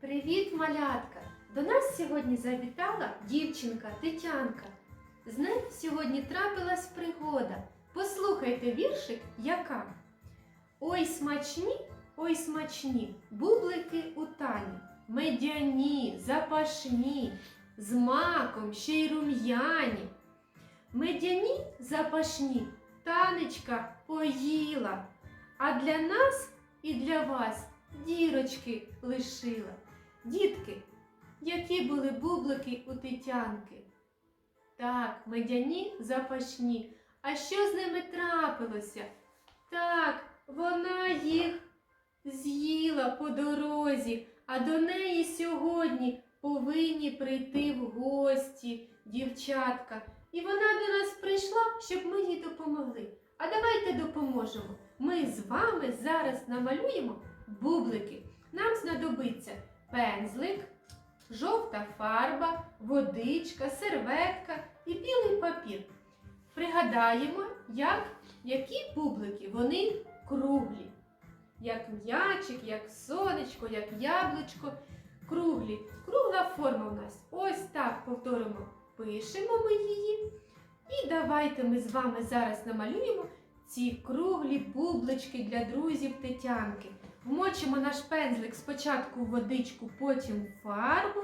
Привіт, малятка! До нас сьогодні завітала дівчинка Тетянка. З нею сьогодні трапилась пригода. Послухайте віршик, яка. Ой смачні, ой смачні, бублики у тані, медяні, запашні, з маком ще й рум'яні. Медяні запашні, танечка поїла, а для нас і для вас дірочки лишила. Дітки, які були бублики у Тетянки? Так, медяні запашні. А що з ними трапилося? Так, вона їх з'їла по дорозі, а до неї сьогодні повинні прийти в гості дівчатка. І вона до нас прийшла, щоб ми їй допомогли. А давайте допоможемо. Ми з вами зараз намалюємо бублики. Нам знадобиться пензлик, жовта фарба, водичка, серветка і білий папір. Пригадаємо, як, які бублики вони круглі. Як м'ячик, як сонечко, як яблучко. Круглі. Кругла форма у нас. Ось так повторимо. Пишемо ми її. І давайте ми з вами зараз намалюємо ці круглі бублички для друзів Тетянки. Вмочимо наш пензлик спочатку в водичку, потім в фарбу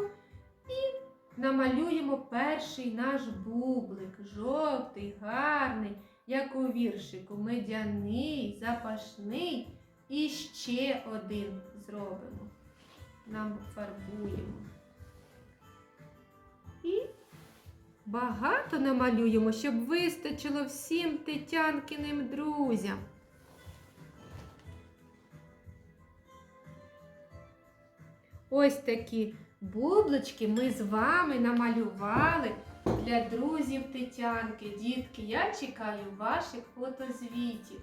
і намалюємо перший наш бублик. Жовтий, гарний, як у віршику, медяний, запашний. І ще один зробимо. Нам фарбуємо. І багато намалюємо, щоб вистачило всім Тетянкиним друзям. Ось такі бублички ми з вами намалювали для друзів Тетянки. Дітки, я чекаю ваших фотозвітів.